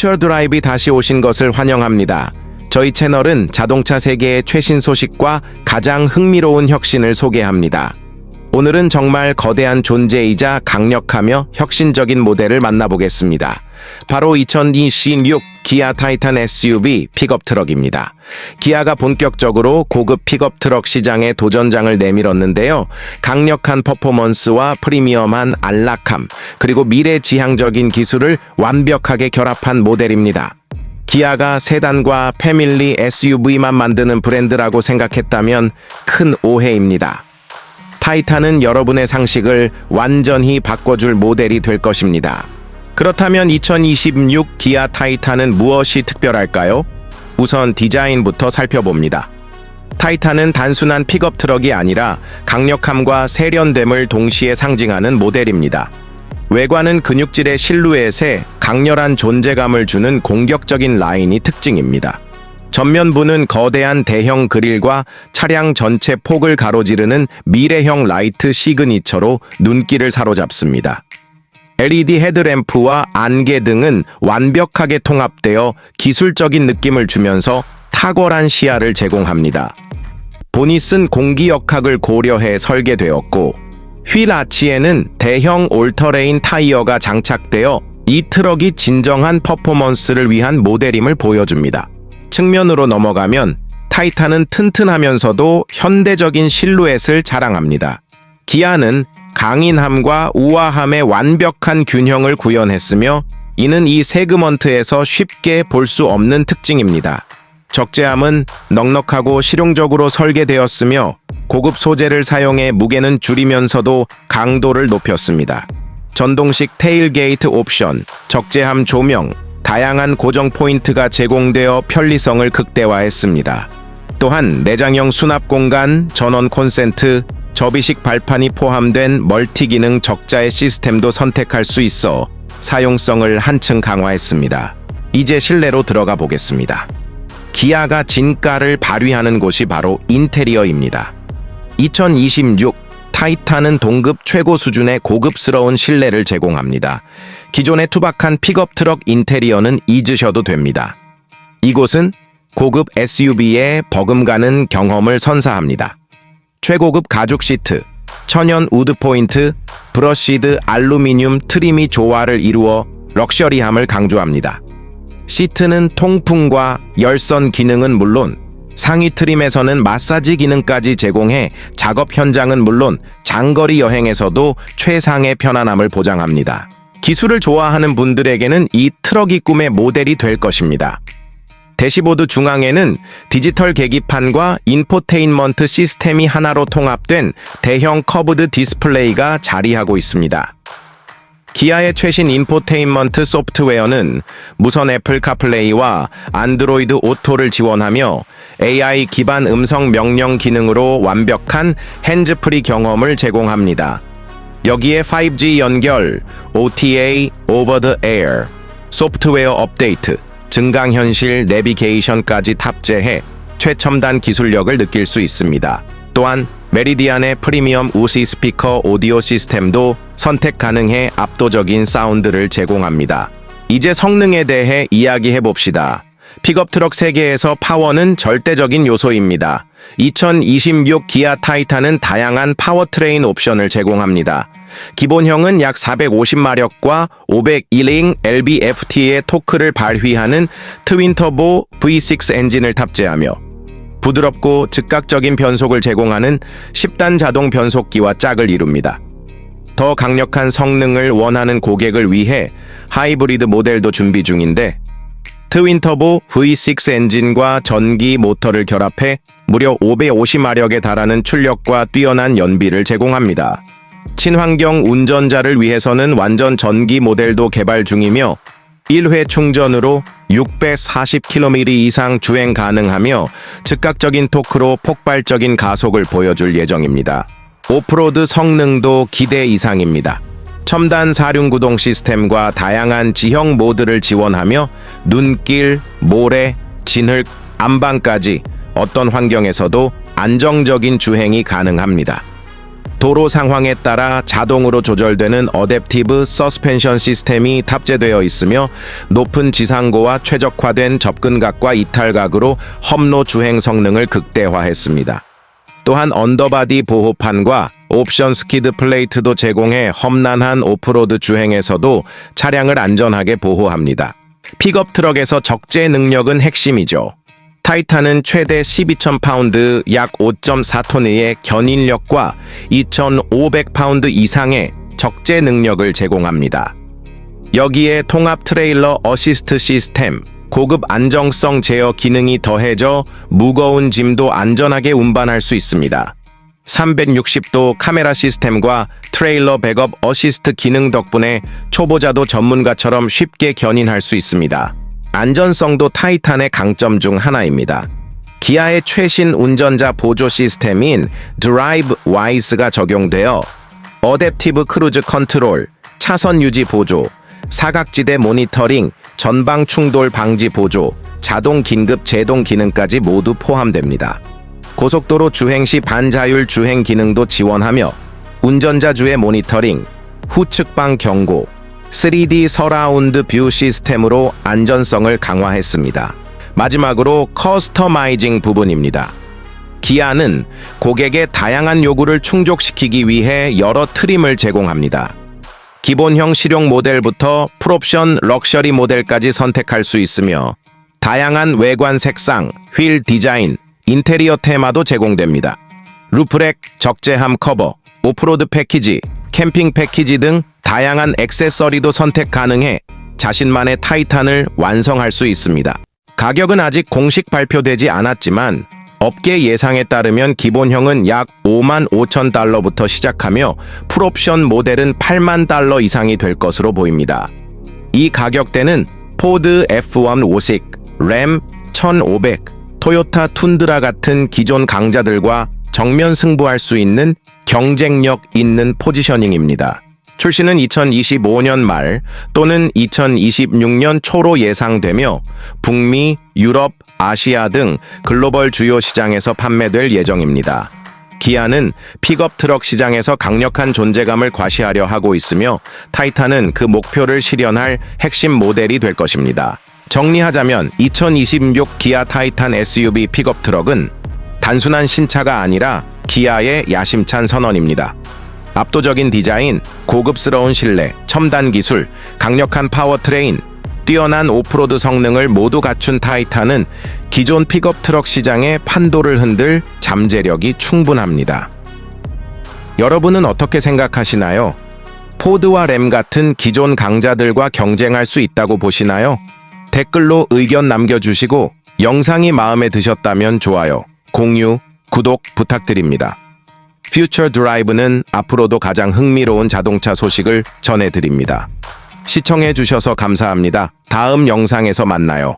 퓨처 드라이브 다시 오신 것을 환영합니다. 저희 채널은 자동차 세계의 최신 소식과 가장 흥미로운 혁신을 소개합니다. 오늘은 정말 거대한 존재이자 강력하며 혁신적인 모델을 만나보겠습니다. 바로 2026 기아 타이탄 SUV 픽업 트럭입니다. 기아가 본격적으로 고급 픽업 트럭 시장에 도전장을 내밀었는데요. 강력한 퍼포먼스와 프리미엄한 안락함, 그리고 미래지향적인 기술을 완벽하게 결합한 모델입니다. 기아가 세단과 패밀리 SUV만 만드는 브랜드라고 생각했다면 큰 오해입니다. 타이탄은 여러분의 상식을 완전히 바꿔줄 모델이 될 것입니다. 그렇다면 2026 기아 타이탄은 무엇이 특별할까요? 우선 디자인부터 살펴봅니다. 타이탄은 단순한 픽업 트럭이 아니라 강력함과 세련됨을 동시에 상징하는 모델입니다. 외관은 근육질의 실루엣에 강렬한 존재감을 주는 공격적인 라인이 특징입니다. 전면부는 거대한 대형 그릴과 차량 전체 폭을 가로지르는 미래형 라이트 시그니처로 눈길을 사로잡습니다. LED 헤드램프와 안개 등은 완벽하게 통합되어 기술적인 느낌을 주면서 탁월한 시야를 제공합니다. 보닛은 공기역학을 고려해 설계되었고 휠 아치에는 대형 올터레인 타이어가 장착되어 이 트럭이 진정한 퍼포먼스를 위한 모델임을 보여줍니다. 측면으로 넘어가면 타이탄은 튼튼하면서도 현대적인 실루엣을 자랑합니다. 기아는 강인함과 우아함의 완벽한 균형을 구현했으며 이는 이 세그먼트에서 쉽게 볼 수 없는 특징입니다. 적재함은 넉넉하고 실용적으로 설계되었으며 고급 소재를 사용해 무게는 줄이면서도 강도를 높였습니다. 전동식 테일게이트 옵션, 적재함 조명, 다양한 고정 포인트가 제공되어 편리성을 극대화했습니다. 또한 내장형 수납 공간, 전원 콘센트, 접이식 발판이 포함된 멀티 기능 적자의 시스템도 선택할 수 있어 사용성을 한층 강화했습니다. 이제 실내로 들어가 보겠습니다. 기아가 진가를 발휘하는 곳이 바로 인테리어입니다. 2026 타이탄은 동급 최고 수준의 고급스러운 실내를 제공합니다. 기존의 투박한 픽업 트럭 인테리어는 잊으셔도 됩니다. 이곳은 고급 SUV의 버금가는 경험을 선사합니다. 최고급 가죽 시트, 천연 우드 포인트, 브러쉬드 알루미늄 트림이 조화를 이루어 럭셔리함을 강조합니다. 시트는 통풍과 열선 기능은 물론 상위 트림에서는 마사지 기능까지 제공해 작업 현장은 물론 장거리 여행에서도 최상의 편안함을 보장합니다. 기술을 좋아하는 분들에게는 이 트럭이 꿈의 모델이 될 것입니다. 대시보드 중앙에는 디지털 계기판과 인포테인먼트 시스템이 하나로 통합된 대형 커브드 디스플레이가 자리하고 있습니다. 기아의 최신 인포테인먼트 소프트웨어는 무선 애플 카플레이와 안드로이드 오토를 지원하며 AI 기반 음성 명령 기능으로 완벽한 핸즈프리 경험을 제공합니다. 여기에 5G 연결, OTA, Over the Air, 소프트웨어 업데이트, 증강현실 내비게이션까지 탑재해 최첨단 기술력을 느낄 수 있습니다. 또한 메리디안의 프리미엄 우시 스피커 오디오 시스템도 선택 가능해 압도적인 사운드를 제공합니다. 이제 성능에 대해 이야기해 봅시다. 픽업 트럭 세계에서 파워는 절대적인 요소입니다. 2026 기아 타이탄은 다양한 파워트레인 옵션을 제공합니다. 기본형은 약 450마력과 501링 LBFT의 토크를 발휘하는 트윈터보 V6 엔진을 탑재하며 부드럽고 즉각적인 변속을 제공하는 10단 자동 변속기와 짝을 이룹니다. 더 강력한 성능을 원하는 고객을 위해 하이브리드 모델도 준비 중인데 트윈터보 V6 엔진과 전기 모터를 결합해 무려 550마력에 달하는 출력과 뛰어난 연비를 제공합니다. 친환경 운전자를 위해서는 완전 전기 모델도 개발 중이며 1회 충전으로 640km 이상 주행 가능하며 즉각적인 토크로 폭발적인 가속을 보여줄 예정입니다. 오프로드 성능도 기대 이상입니다. 첨단 사륜구동 시스템과 다양한 지형 모드를 지원하며 눈길, 모래, 진흙, 안방까지 어떤 환경에서도 안정적인 주행이 가능합니다. 도로 상황에 따라 자동으로 조절되는 어댑티브 서스펜션 시스템이 탑재되어 있으며 높은 지상고와 최적화된 접근각과 이탈각으로 험로 주행 성능을 극대화했습니다. 또한 언더바디 보호판과 옵션 스키드 플레이트도 제공해 험난한 오프로드 주행에서도 차량을 안전하게 보호합니다. 픽업 트럭에서 적재 능력은 핵심이죠. 타이탄은 최대 12,000파운드 약 5.4톤의 견인력과 2,500파운드 이상의 적재 능력을 제공합니다. 여기에 통합 트레일러 어시스트 시스템, 고급 안정성 제어 기능이 더해져 무거운 짐도 안전하게 운반할 수 있습니다. 360도 카메라 시스템과 트레일러 백업 어시스트 기능 덕분에 초보자도 전문가처럼 쉽게 견인할 수 있습니다. 안전성도 타이탄의 강점 중 하나입니다. 기아의 최신 운전자 보조 시스템인 드라이브 와이스가 적용되어 어댑티브 크루즈 컨트롤, 차선 유지 보조, 사각지대 모니터링, 전방 충돌 방지 보조, 자동 긴급 제동 기능까지 모두 포함됩니다. 고속도로 주행 시 반자율 주행 기능도 지원하며 운전자 주의 모니터링, 후측방 경고, 3D 서라운드 뷰 시스템으로 안전성을 강화했습니다. 마지막으로 커스터마이징 부분입니다. 기아는 고객의 다양한 요구를 충족시키기 위해 여러 트림을 제공합니다. 기본형 실용 모델부터 풀옵션 럭셔리 모델까지 선택할 수 있으며 다양한 외관 색상, 휠 디자인, 인테리어 테마도 제공됩니다. 루프렉, 적재함 커버, 오프로드 패키지, 캠핑 패키지 등 다양한 액세서리도 선택 가능해 자신만의 타이탄을 완성할 수 있습니다. 가격은 아직 공식 발표되지 않았지만 업계 예상에 따르면 기본형은 약 5만 5천 달러부터 시작하며 풀옵션 모델은 8만 달러 이상이 될 것으로 보입니다. 이 가격대는 포드 F1 오식, 램 1500, 토요타 툰드라 같은 기존 강자들과 정면 승부할 수 있는 경쟁력 있는 포지셔닝입니다. 출시는 2025년 말 또는 2026년 초로 예상되며 북미, 유럽, 아시아 등 글로벌 주요 시장에서 판매될 예정입니다. 기아는 픽업 트럭 시장에서 강력한 존재감을 과시하려 하고 있으며 타이탄은 그 목표를 실현할 핵심 모델이 될 것입니다. 정리하자면 2026 기아 타이탄 SUV 픽업 트럭은 단순한 신차가 아니라 기아의 야심찬 선언입니다. 압도적인 디자인, 고급스러운 실내, 첨단 기술, 강력한 파워트레인, 뛰어난 오프로드 성능을 모두 갖춘 타이탄은 기존 픽업 트럭 시장의 판도를 흔들 잠재력이 충분합니다. 여러분은 어떻게 생각하시나요? 포드와 램 같은 기존 강자들과 경쟁할 수 있다고 보시나요? 댓글로 의견 남겨주시고 영상이 마음에 드셨다면 좋아요, 공유, 구독 부탁드립니다. 퓨처 드라이브는 앞으로도 가장 흥미로운 자동차 소식을 전해드립니다. 시청해 주셔서 감사합니다. 다음 영상에서 만나요.